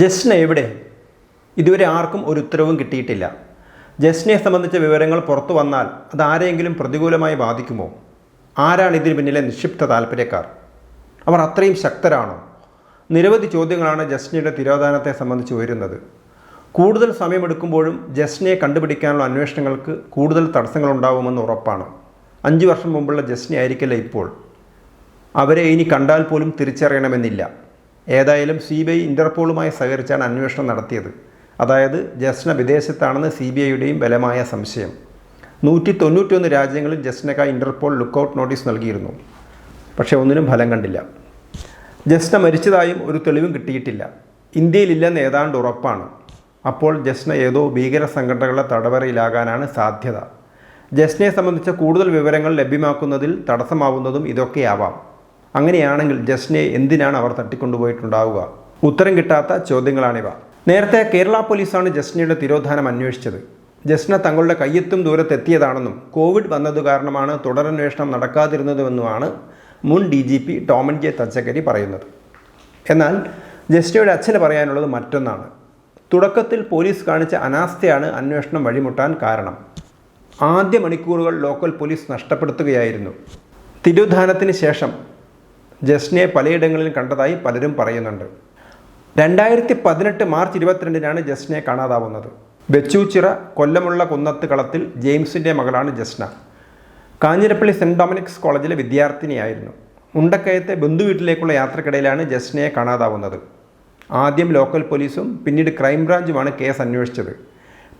ജസ്ന എവിടെ? ഇതുവരെ ആർക്കും ഒരു ഉത്തരവും കിട്ടിയിട്ടില്ല. ജസ്റ്റിനെ സംബന്ധിച്ച വിവരങ്ങൾ പുറത്തു വന്നാൽ അത് ആരെയെങ്കിലും പ്രതികൂലമായി ബാധിക്കുമോ? ആരാണ് ഇതിന് പിന്നിലെ നിക്ഷിപ്ത താല്പര്യക്കാർ അവർ അത്രയും ശക്തരാണോ? നിരവധി ചോദ്യങ്ങളാണ് ജസ്നയുടെ തിരോധാനത്തെ സംബന്ധിച്ച് ഉയരുന്നത്. കൂടുതൽ സമയമെടുക്കുമ്പോഴും ജസ്റ്റിനെ കണ്ടുപിടിക്കാനുള്ള അന്വേഷണങ്ങൾക്ക് കൂടുതൽ തടസ്സങ്ങളുണ്ടാവുമെന്ന് ഉറപ്പാണ്. അഞ്ച് വർഷം മുമ്പുള്ള ജസ്റ്റിനെ ആയിരിക്കില്ല ഇപ്പോൾ? അവരെ ഇനി കണ്ടാൽ പോലും തിരിച്ചറിയണമെന്നില്ല. ഏതായാലും സി ബി ഐ ഇന്റർപോളുമായി സഹകരിച്ചാണ് അന്വേഷണം നടത്തിയത്. അതായത് ജസ്ന വിദേശത്താണെന്ന് സി ബി ഐയുടെയും ബലമായ സംശയം. നൂറ്റി തൊണ്ണൂറ്റിയൊന്ന് രാജ്യങ്ങളിൽ ജസ്റ്റിനക്കായി ഇന്റർപോൾ ലുക്കൗട്ട് നോട്ടീസ് നൽകിയിരുന്നു. പക്ഷേ ഒന്നിനും ഫലം കണ്ടില്ല. ജസ്ന മരിച്ചതായും ഒരു തെളിവും കിട്ടിയിട്ടില്ല. ഇന്ത്യയിലില്ലെന്ന് ഏതാണ്ട് ഉറപ്പാണ്. അപ്പോൾ ജസ്ന ഏതോ ഭീകര സംഘടനകളുടെ തടവറയിലാകാനാണ് സാധ്യത. ജസ്നയെ സംബന്ധിച്ച കൂടുതൽ വിവരങ്ങൾ ലഭ്യമാക്കുന്നതിൽ തടസ്സമാവുന്നതും ഇതൊക്കെയാവാം. അങ്ങനെയാണെങ്കിൽ ജസ്നയെ എന്തിനാണ് അവർ തട്ടിക്കൊണ്ടുപോയിട്ടുണ്ടാവുക? ഉത്തരം കിട്ടാത്ത ചോദ്യങ്ങളാണിവ. നേരത്തെ കേരള പോലീസാണ് ജസ്നയുടെ തിരോധാനം അന്വേഷിച്ചത്. ജസ്ന തങ്ങളുടെ കയ്യെത്തും ദൂരത്തെത്തിയതാണെന്നും കോവിഡ് വന്നത് കാരണമാണ് തുടരന്വേഷണം നടക്കാതിരുന്നതുമെന്നുമാണ് മുൻ D G P Tomin J Thachankary പറയുന്നത്. എന്നാൽ ജസ്നയുടെ അച്ഛന് പറയാനുള്ളത് മറ്റൊന്നാണ്. തുടക്കത്തിൽ പോലീസ് കാണിച്ച അനാസ്ഥയാണ് അന്വേഷണം വഴിമുട്ടാൻ കാരണം. ആദ്യ മണിക്കൂറുകൾ ലോക്കൽ പോലീസ് നഷ്ടപ്പെടുത്തുകയായിരുന്നു. തിരുധാനത്തിന് ശേഷം ജസ്നയെ പലയിടങ്ങളിലും കണ്ടതായി പലരും പറയുന്നുണ്ട്. രണ്ടായിരത്തി പതിനെട്ട് മാർച്ച് ഇരുപത്തിരണ്ടിനാണ് ജസ്നയെ കാണാതാവുന്നത്. വെച്ചൂച്ചിറ കൊല്ലമുള്ള കുന്നത്ത് കളത്തിൽ ജെയിംസിന്റെ മകളാണ് ജസ്ന. കാഞ്ഞിരപ്പള്ളി സെന്റ് ഡൊമിനിക്സ് കോളേജിലെ വിദ്യാർത്ഥിനിയായിരുന്നു. മുണ്ടക്കയത്തെ ബന്ധുവീട്ടിലേക്കുള്ള യാത്രക്കിടയിലാണ് ജസ്നയെ കാണാതാവുന്നത്. ആദ്യം ലോക്കൽ പോലീസും പിന്നീട് ക്രൈംബ്രാഞ്ചുമാണ് കേസ് അന്വേഷിച്ചത്.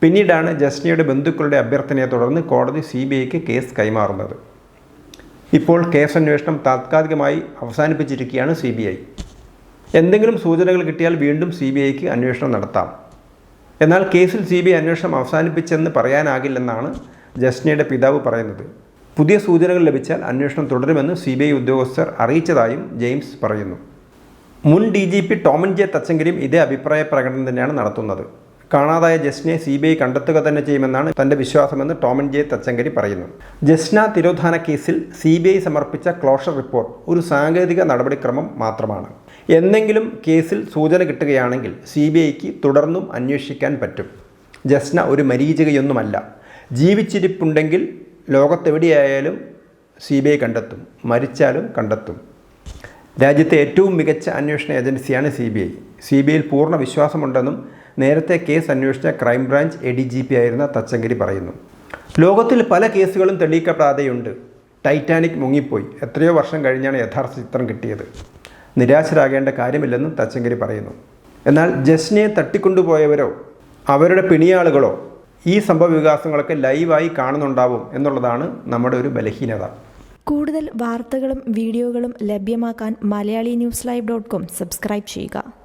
പിന്നീടാണ് ജസ്നയുടെ ബന്ധുക്കളുടെ അഭ്യർത്ഥനയെ തുടർന്ന് കോടതി സി കേസ് കൈമാറുന്നത്. ഇപ്പോൾ കേസ് അന്വേഷണം താത്കാലികമായി അവസാനിപ്പിച്ചിരിക്കുകയാണ് സി ബി ഐ എന്തെങ്കിലും സൂചനകൾ കിട്ടിയാൽ വീണ്ടും സി ബി ഐക്ക് അന്വേഷണം നടത്താം. എന്നാൽ കേസിൽ സി ബി ഐ അന്വേഷണം അവസാനിപ്പിച്ചെന്ന് പറയാനാകില്ലെന്നാണ് ജസ്നയുടെ പിതാവ് പറയുന്നത്. പുതിയ സൂചനകൾ ലഭിച്ചാൽ അന്വേഷണം തുടരുമെന്ന് സി ബി ഐ ഉദ്യോഗസ്ഥർ അറിയിച്ചതായും ജെയിംസ് പറയുന്നു. മുൻ D G P Tomin J തച്ചങ്കരിയും ഇതേ അഭിപ്രായ പ്രകടനം തന്നെയാണ് നടത്തുന്നത്. കാണാതായ ജസ്നയെ സി ബി ഐ കണ്ടെത്തുക തന്നെ ചെയ്യുമെന്നാണ് തന്റെ വിശ്വാസമെന്ന് ടോമൻ ജെ തച്ചങ്കരി പറയുന്നു. ജസ്ന തിരോധാന കേസിൽ സി ബി ഐ സമർപ്പിച്ച ക്ലോഷർ റിപ്പോർട്ട് ഒരു സാങ്കേതിക നടപടിക്രമം മാത്രമാണ്. എന്തെങ്കിലും കേസിൽ സൂചന കിട്ടുകയാണെങ്കിൽ സി ബി ഐക്ക് തുടർന്നും അന്വേഷിക്കാൻ പറ്റും. ജസ്ന ഒരു മരീചികയൊന്നുമല്ല. ജീവിച്ചിരിപ്പുണ്ടെങ്കിൽ ലോകത്തെവിടെയായാലും സി ബി ഐ കണ്ടെത്തും മരിച്ചാലും കണ്ടെത്തും. രാജ്യത്തെ ഏറ്റവും മികച്ച അന്വേഷണ ഏജൻസിയാണ് C B I. C B ഐയിൽ പൂർണ വിശ്വാസമുണ്ടെന്നും നേരത്തെ കേസ് അന്വേഷിച്ച crime branch A D G P ആയിരുന്ന തച്ചങ്കരി പറയുന്നു. ലോകത്തിൽ പല കേസുകളും തെളിയിക്കപ്പെടാതെയുണ്ട്. ടൈറ്റാനിക് മുങ്ങിപ്പോയി. എത്രയോ വർഷം കഴിഞ്ഞാണ് യഥാർത്ഥ ചിത്രം കിട്ടിയത്. നിരാശരാകേണ്ട കാര്യമില്ലെന്നും തച്ചങ്കരി പറയുന്നു. എന്നാൽ ജസ്നയെ തട്ടിക്കൊണ്ടുപോയവരോ അവരുടെ പിണിയാളുകളോ ഈ സംഭവ വികാസങ്ങളൊക്കെ ലൈവായി കാണുന്നുണ്ടാവും എന്നുള്ളതാണ് നമ്മുടെ ഒരു ബലഹീനത. കൂടുതൽ വാർത്തകളും വീഡിയോകളും ലഭ്യമാക്കാൻ Malayali news live dot com subscribe ചെയ്യുക.